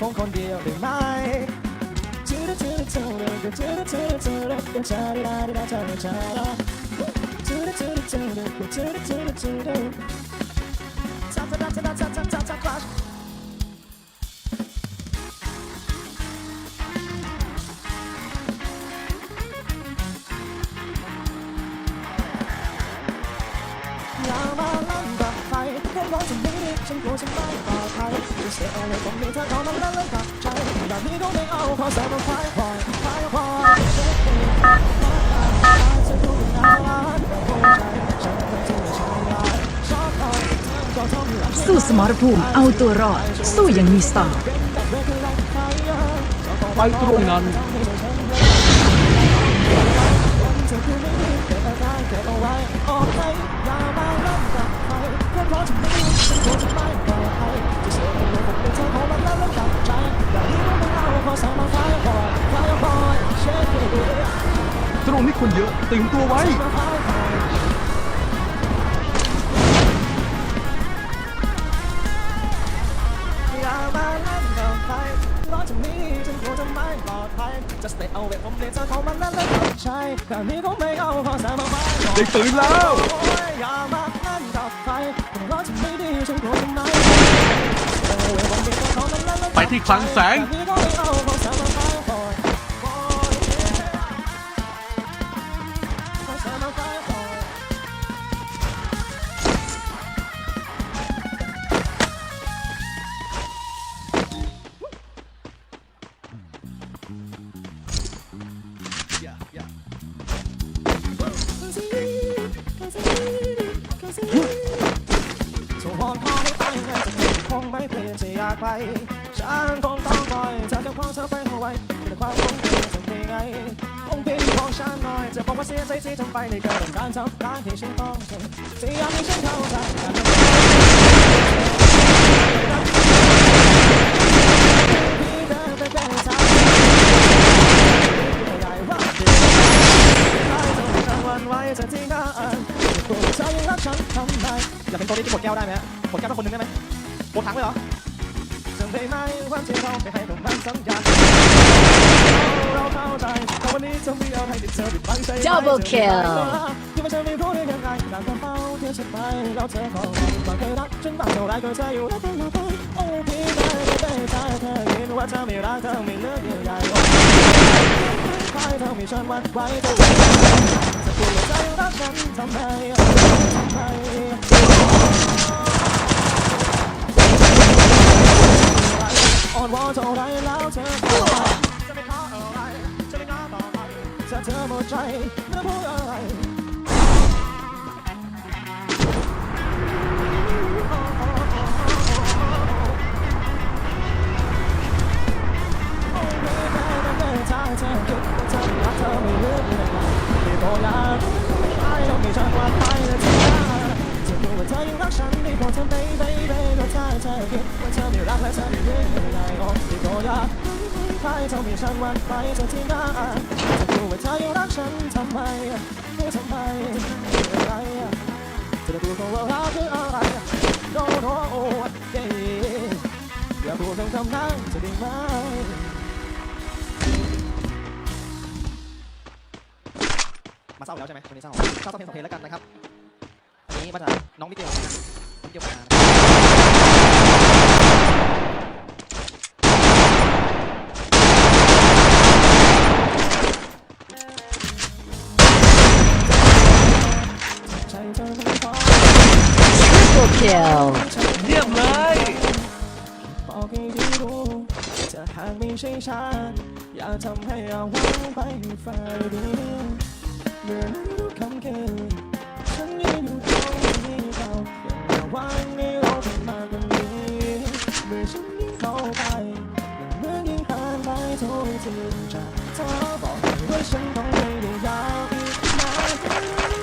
คงคนเดียวได้ไหมจูรุจูรุจูรุจูรุจูรุจูรุจูชาริราริราชาริชาราจูรุจูรุจูรุจูรุจูรุจูรุชาชาชาชาชาชาชาคลาส You're my number five. ฉันกลัวฉันไม่ปลอดภัยจะเสียอะไรตรงนี้เธอเอามันแล้วเลิกกับใจแบบนี้ก็ไม่เอาเพราะเธอมันควายควายควายควายฉันเองจะดูเป็นอะไรแต่หัวใจฉันเป็นที่ไม่ใช่ยาชอบใครก็เท่าที่สู้สมรภูมิเอาตัวรอด สู้อย่างมีสไตล์ไปตรงนั้น ตรงนี้คนเยอะตึงตัวไว้เอาขตื่นแล้ว ที่คลังแสงไป ฉันคงต้องปล่อยเธอจะคว้างเธอไปเอาไว้แต่ความคงเปลี่ยนจะเป็นไงคงเป็นของฉันหน่อยจะบอกว่าเสียใจที่ทำไปในเกินการทำร้ายที่ฉันต้องเจอพยายามให้ฉันเข้าใจการทำได้อฉันวันไว้จะทิ้งกันเธอยังรักฉันทำไมอยากเป็นตัวนี้ที่กดแก้วได้ไหมฮะกดแก้วสักคนหนึ่งได้ไหมกดถังเลยเหรอ ได้ไหมวันที่เราไปให้ตรงนั้นสัญญาเราเข้าใจแต่วันนี้จะมีอะไรที่เธอปิดบังใจ Double kill ที่มันจะไม่รู้ได้ยังไงนานกระเป๋าที่ฉันไปแล้วเธอก็บอกเคยรักฉันบางเท่าไรก็เธออยู่แล้วตลอดไปโอ้พี่ได้ได้ใจเธอคิดว่าเธอไม่รักเธอไม่เลือกยังไงใครเธอมีฉันวันไว้จะพูดว่าใจรักฉันทำไมทำไม วอนเท่าไรแล้วเธอจะไม่ขออะไรจะไม่ง้อต่อไปถ้าเธอหมดใจไม่พูดอะไร ใครเธอมีฉันวันไปจะที่หน้าจะดูว่าเธอยังรักฉันทำไมทำไมอะไรจะดูของเรารักคืออะไร No no yeah อย่าพูดเป็นคำนั้นจะได้ไหมมาเศร้าแล้วใช่ไหมวันนี้เศร้าเศร้าเพลงสองเพลงแล้วกันนะครับอันนี้มาจากน้องมิเกลนะครับมิเกลมา kill เยี่ยมเลยบอกให้ได้รู้จะหากไม่ใช่ฉันอย่าทำให้เอาหวังไปฝ่ายเดียวเมื่อนั้นรู้คำคืนฉันยังอยู่ตรงนี้เก่าอย่าวังในโลกมากกว่านี้เมื่อฉันยิ่งเข้าไปเมื่อยิ่งผ่านไปทุกทีจะเธอบอกว่าฉันต้องไม่ได้ยาวอีกนาน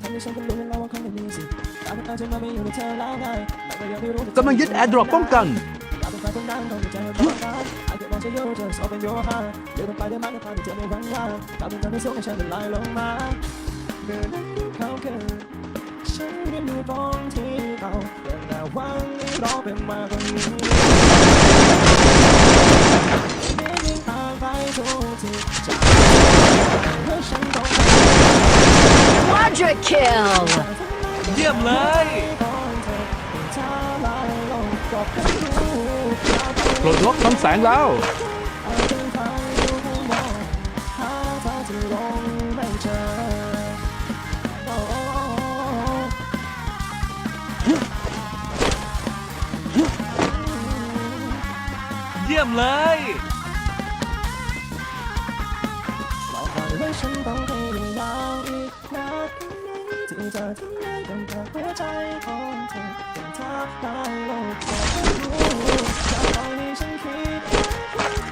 ทำให้ฉันก็รู้แล้วว่าคงไม่มีสิทธิ์จะมาไม่อยู่ในเธอแล้วไงไม่ว่ายังไม่รู้กำลังยึดแอร์ดรอปป้องกัน อยากเป็นใครคนนั้นต้องใจร้อนกัน I get want you just open your heart เดี๋ยวต้องไปได้มากก็พาเธอไม่หวังว่าการเป็นการที่สู้ให้ฉันเป็นลายลงมาเมื่อนั้นเขาเกิดฉันยังอยู่ตรงที่เราแต่วังให้รอเป็นมากกว่านี้ไม่มีทางไปทุกที่จากเมื่อฉันต้อง Quadra kill เยี่ยมเลย ปลดล็อกทั้งแสงแล้ว เยี่ยมเลย บอกก่อนว่าฉันต้อง ที่จะทำให้เป็นแค่หัวใจของเธอเป็นทับได้โลกแต่ไม่รู้จะปล่อยให้ฉันคิด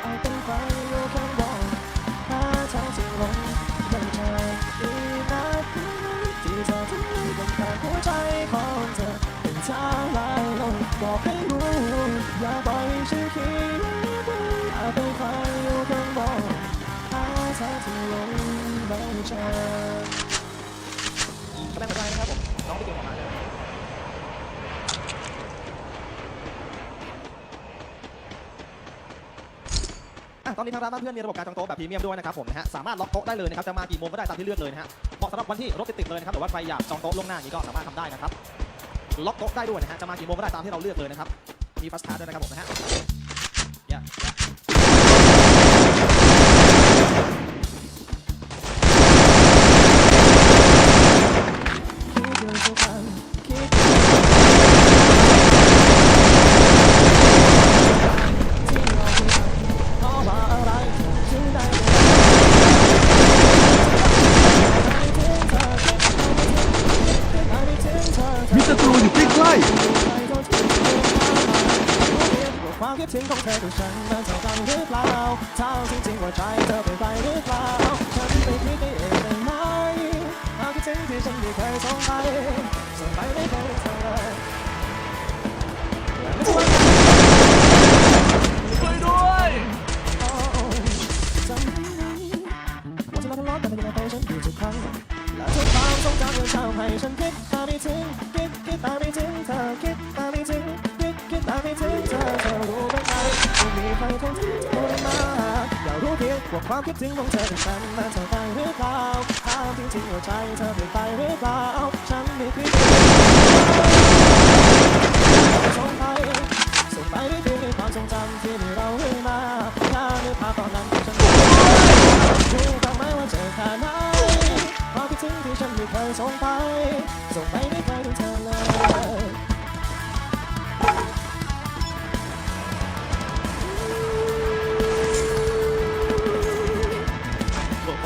เอาเป็นไฟอยู่ข้างบนหาทางที่ลงเป็นเธออีนานแค่ไหนที่จะทำให้เป็นแค่หัวใจของเธอเป็นทางลายลงบอกให้รู้อย่าปล่อยให้ฉันคิดเอาเป็นไฟอยู่ข้างบนหาทางที่ลงไม่เจอแสดงผลได้ น้องไปเตรียมออกมาเลยอะตอนนี้ทางร้านบ้านเพื่อนมีระบบการจองโต๊ะแบบพรีเมียมด้วยนะครับผมนะฮะสามารถล็อกโต๊ะได้เลยนะครับจะมากี่โมงก็ได้ตามที่เลือกเลยนะฮะเหมาะสำหรับวันที่รถติดๆเลยนะครับหรือว่าใครอยากจองโต๊ะล่วงหน้าอย่างนี้ก็สามารถทำได้นะครับล็อกโต๊ะได้ด้วยนะฮะจะมากี่โมงก็ได้ตามที่เราเลือกเลยนะครับมีฟัสต์าร์ด้วยนะครับผมนะฮะ ความคิดถึงของเธอกับฉันมันเท่ากันหรือเปล่าเท่าที่จริงว่าใจเธอเป็นไปหรือเปล่าฉันไม่คิดได้เองได้ไหมความคิดถึงที่ฉันไม่เคยส่งไปส่งไปไม่เคยเธอเลยและไม่ว่าช่วยด้วยจำได้ไหมว่าจะมาทะเลาะกันในใจฉันอยู่ทุกครั้งและทุกความทรงจำยังทำให้ฉันคิดตามไม่ถึงคิดคิดตามไม่ถึงเธอคิด ใครคนที่เธอมาอยากรู้เพียงว่าความคิดถึงของเธอกับฉันมันจะไปหรือเปล่าถามจริงๆว่าใจเธอเปลี่ยนไปหรือเปล่าฉันไม่คิด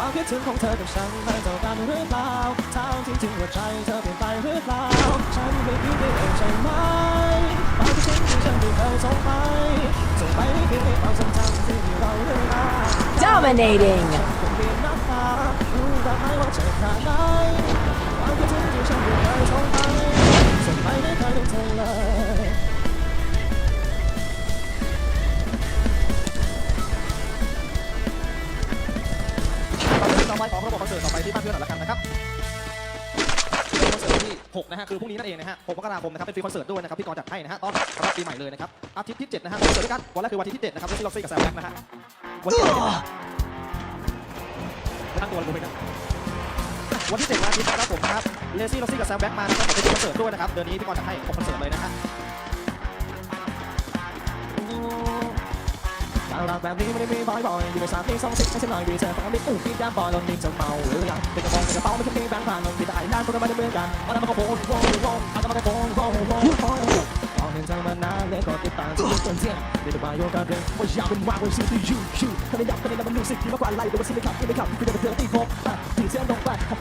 ความคิดถึงของเธอกับฉันมันเท่ากันหรือเปล่าถามจริงๆว่าใจเธอเปลี่ยนไปหรือเปล่าฉันไม่คิดได้เองใช่ไหมความคิดถึงที่ฉันไม่เคยส่งไปส่งไปไม่เพียงในความทรงจำที่เราเรื่อยมา Dominating คงเรียนน้ำตารู้บ้างไหมว่าเจ็บแค่ไหน คือพรุ่งนี้นั่นเองนะฮะ6มกราคมนะครับเป็นฟรีคอนเสิร์ตด้วยนะครับพี่กรจัดให้นะฮะต้อนรับปีใหม่เลยนะครับอาทิตย์ที่7นะฮะคอนเสิร์ตด้วยกันวันแรกคือวันอาทิตย์ที่7นะครับที่ล็อกซี่กับแซมแบ็กนะฮะวันที่7ทั้งตัวเลยไปกันวันที่7วันอาทิตย์นะครับผมนะครับเลซี่ล็อกซี่กับแซมแบ็กมานะครับผมไปดูคอนเสิร์ตด้วยนะครับเดือนนี้พี่กรจัดให้6คอนเสิร์ตเลยนะฮะารรักแบบนี้ไม่ได้มีบ่อยๆอยอยู่ในสามปีสองสิบให้ฉันหน่อยดีเธอฟังไม่อู้พี่ด้านบอยลงนิ่งจะเมาหรือยังเป็นกระโปรงเป็นกระเป๋าไม่ต้องมีแบงค์ผ่านลงที่ได้ด้านพวกเราไม่ได้เหมือนกันวันนั้นมันก็โผล่โผล่โผล่อาจจะมาได้โผล่โผล่โผล่โผล่มองเห็นใจมานานเลยก็ติดตามที่จนเที่ยงเดี๋ยวมาโยกกันเรื่องว่าอยากเป็นว่าว่าชื่อที่ยูชูถ้าไม่อยากเป็นอะไรมันรู้สึกที่มากกว่าไรแต่ว่าสิ่งที่ขับที่ไม่ขับคือเดินเจอตีโฟกที่เส้นลงไปทา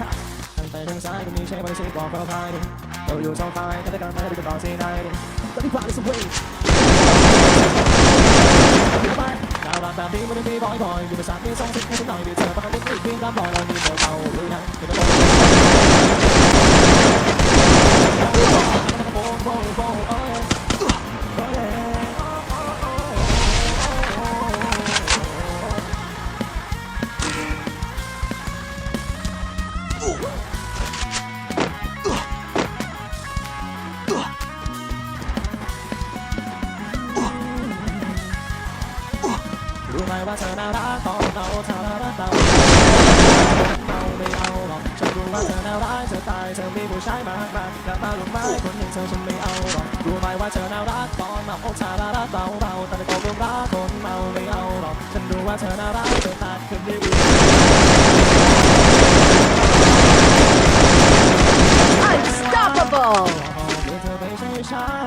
งไปทางซ้ายก็มีใช้บริษัทบอกเขาพายเราอยู่สองฝ่ายก็ได้กันมาได้กันต่อสิ่งใดตอนนี้ผ่าน is away ดาวร้าน แบบนี้มันไม่มีบอยบอยอยู่ปรสาทมีสองสิบให้ฉันหน่อยเดียวเจอประคันที่นดิ้นรับลอยลอยมีเบาเบาลยนะเดี๋ยวมันโดนโบโบ ผู้ชายมากมายกลับมาลงไม้คนหนึ่งเธอฉันไม่เอาหรอกรู้ไหมว่าเธอน่ารักตอนเมาเธอน่ารักเบาเบาแต่ไม่ตกหลุมรักคนเมาไม่เอาหรอกฉันรู้ว่าเธอน่ารักเธอตาขึ้นนี้ Unstoppable เธอไปใช้ช้า